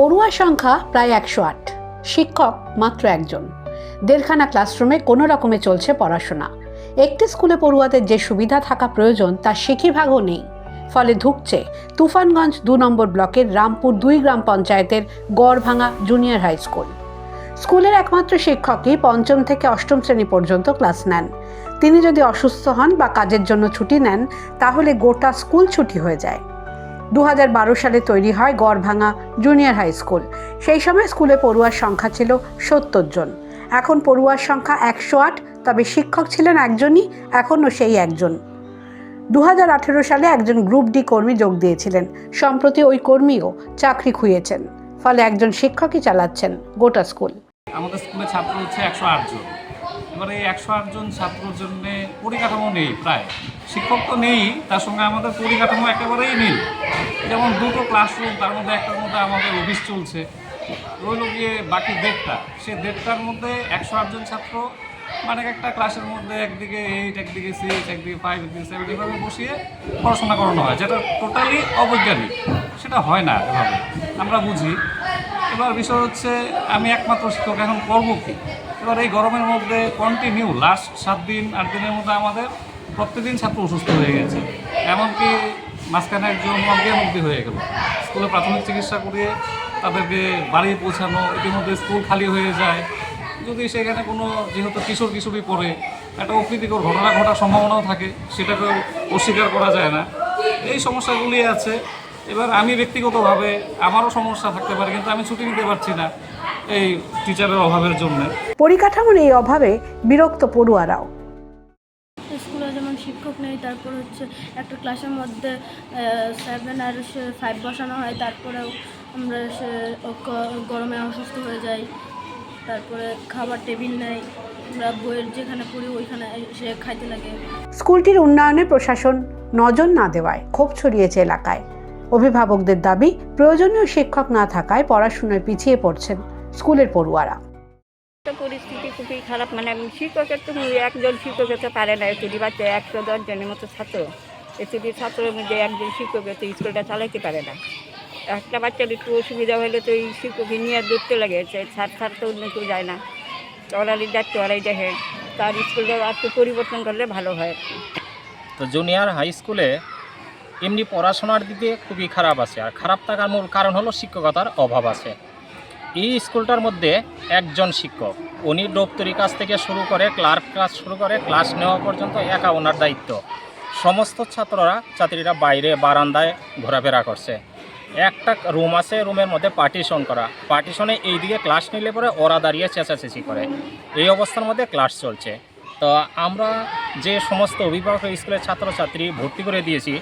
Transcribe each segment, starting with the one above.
পড়ুয়া সংখ্যা প্রায় একশো আট। শিক্ষক মাত্র একজন। দেড়খানা ক্লাসরুমে কোনো রকমে চলছে পড়াশোনা। একটি স্কুলে পড়ুয়াদের যে সুবিধা থাকা প্রয়োজন তার সিকিভাগও নেই। ফলে ধুকছে তুফানগঞ্জ দু নম্বর ব্লকের রামপুর দুই গ্রাম পঞ্চায়েতের গড়ভাঙা জুনিয়র হাই স্কুল। স্কুলের একমাত্র শিক্ষকই পঞ্চম থেকে অষ্টম শ্রেণি পর্যন্ত ক্লাস নেন। তিনি যদি অসুস্থ হন বা কাজের জন্য ছুটি নেন, তাহলে গোটা স্কুল ছুটি হয়ে যায়। দু হাজার বারো সালে তৈরি হয় গড়ভাঙা জুনিয়র হাই স্কুল। সেই সময় স্কুলে পড়ুয়ার সংখ্যা ছিল সত্তর জন। এখন পড়ুয়ার সংখ্যা একশো আট, তবে শিক্ষক ছিলেন একজনই, এখনও সেই একজন। দু হাজার আঠেরো সালে একজন গ্রুপ ডি কর্মী যোগ দিয়েছিলেন। সম্প্রতি ওই কর্মীও চাকরি খুঁয়েছেন, ফলে একজন শিক্ষকই চালাচ্ছেন গোটা স্কুল। আমাদের স্কুলে ছাত্র হচ্ছে একশো জন। এবারে একশো জন ছাত্রর জন্য পরিকাঠামো নেই প্রায়। শিক্ষক তো নেই, তার সঙ্গে আমাদের পরিকাঠামো একেবারেই নেই। যেমন দুটো ক্লাসরুম তার মধ্যে একটার মধ্যে আমাদের অফিস চলছে। রইল গিয়ে বাকি দেড়টা। সে দেড়টার মধ্যে একশো আটজন ছাত্র মানে একটা ক্লাসের মধ্যে একদিকে এইট একদিকে সিক্স একদিকে ফাইভ একদিকে সেভেন এভাবে বসিয়ে পড়াশোনা করানো হয়, যেটা টোটালি অবৈজ্ঞানিক। সেটা হয় না এভাবে, আমরা বুঝি। এবার বিষয় হচ্ছে, আমি একমাত্র শিক্ষক, এখন করব কি? এবার এই গরমের মধ্যে কন্টিনিউ লাস্ট সাত দিন, আট দিনের মধ্যে আমাদের প্রত্যেকদিন ছাত্র অসুস্থ হয়ে গেছে। এমনকি মাঝখানে একজন অজ্ঞান অব্দি হয়ে গেল। স্কুলে প্রাথমিক চিকিৎসা করিয়ে তাদেরকে বাড়ি পৌঁছানো, ইতিমধ্যে স্কুল খালি হয়ে যায়। যদি সেখানে কোনো যেহেতু কিশোর কিশোরী পড়ে, একটা অপ্রীতিকর ঘটনা ঘটার সম্ভাবনাও থাকে, সেটাকেও অস্বীকার করা যায় না। এই সমস্যাগুলি আছে। এবার আমি ব্যক্তিগতভাবে আমারও সমস্যা থাকতে পারে, কিন্তু আমি ছুটি নিতে পারছি না এই টিচারের অভাবের জন্য। পরিকাঠামোর এই অভাবে বিরক্ত পড়ুয়ারাও। শিক্ষক নেই, তারপর হচ্ছে একটা ক্লাসের মধ্যে সেভেন আর ফাইভ বসানো হয়, তারপরেও আমরা সে গরমে অসুস্থ হয়ে যাই, তারপরে খাবার টেবিল নেই, আমরা বইয়ের যেখানে পড়ি ওইখানে সে খাইতে লাগে। স্কুলটির উন্নয়নে প্রশাসন নজর না দেওয়ায় ক্ষোভ ছড়িয়েছে এলাকায়। অভিভাবকদের দাবি, প্রয়োজনীয় শিক্ষক না থাকায় পড়াশোনায় পিছিয়ে পড়ছেন স্কুলের পড়ুয়ারা। তো পরিস্থিতি খুবই খারাপ। মানে শিক্ষকের তো একজন শিক্ষক হতে পারে না এতটি বাচ্চা একশো দশজনের মতো ছাত্র। এতটি ছাত্রের মধ্যে একজন শিক্ষক তো স্কুলটা চালাইতে পারে না। একটা বাচ্চার একটু অসুবিধা হলে তো এই শিক্ষককে নিয়ে ধরতে লাগে ছাড় ছাড় তো অন্য কেউ যায় না। ওরাই যাচ্ছে, ওরাই দেখে। তার স্কুলটা একটু পরিবর্তন করলে ভালো হয়। তো জুনিয়র হাই স্কুলে এমনি পড়াশোনার দিকে খুবই খারাপ আছে। আর খারাপ থাকার মূল কারণ হলো শিক্ষকতার অভাব আছে। এই স্কুলটার মধ্যে একজন শিক্ষক। উনি দপ্তরি কাজ থেকে শুরু করে ক্লার্ক কাজ শুরু করে, ক্লাস নেওয়া পর্যন্ত একা ওনার দায়িত্ব। সমস্ত ছাত্ররা, ছাত্রীরা বাইরে বারান্দায় ঘোরাফেরা করছে। একটা রুম আছে, রুমের মধ্যে পার্টিশন করা। পার্টিশনে এইদিকে ক্লাস নিলে পরে ওরা দাঁড়িয়ে চেঁচাচেঁচি করে। এই অবস্থার মধ্যে ক্লাস চলছে। তো আমরা যে সমস্ত অভিভাবক স্কুলের ছাত্রছাত্রী ভর্তি করে দিয়েছি,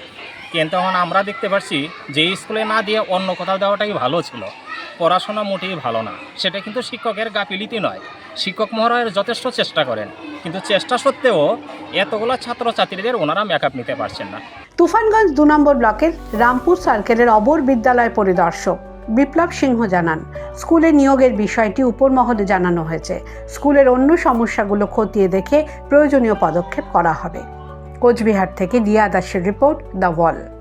কিন্তু আমরা দেখতে পাচ্ছি যে স্কুলে না দিয়ে অন্য কোথাও দেওয়াটাই ভালো ছিল। পড়াশোনা মোটেই ভালো না। সেটা কিন্তু শিক্ষকের গাফিলিতি নয়। শিক্ষক মহারয়ের যথেষ্ট চেষ্টা করেন। কিন্তু চেষ্টা সত্ত্বেও এতগুলো ছাত্রছাত্রীদের ওনারা মেকআপ নিতে পারছেন না। তুফানগঞ্জ দু নম্বর ব্লকের রামপুর সার্কেলের অবর বিদ্যালয় পরিদর্শক বিপ্লব সিংহ জানান, স্কুলে নিয়োগের বিষয়টি উপর মহলে জানানো হয়েছে। স্কুলের অন্য সমস্যাগুলো খতিয়ে দেখে প্রয়োজনীয় পদক্ষেপ করা হবে। কোচবিহার থেকে লিয়া দাসের রিপোর্ট দ্য ওয়াল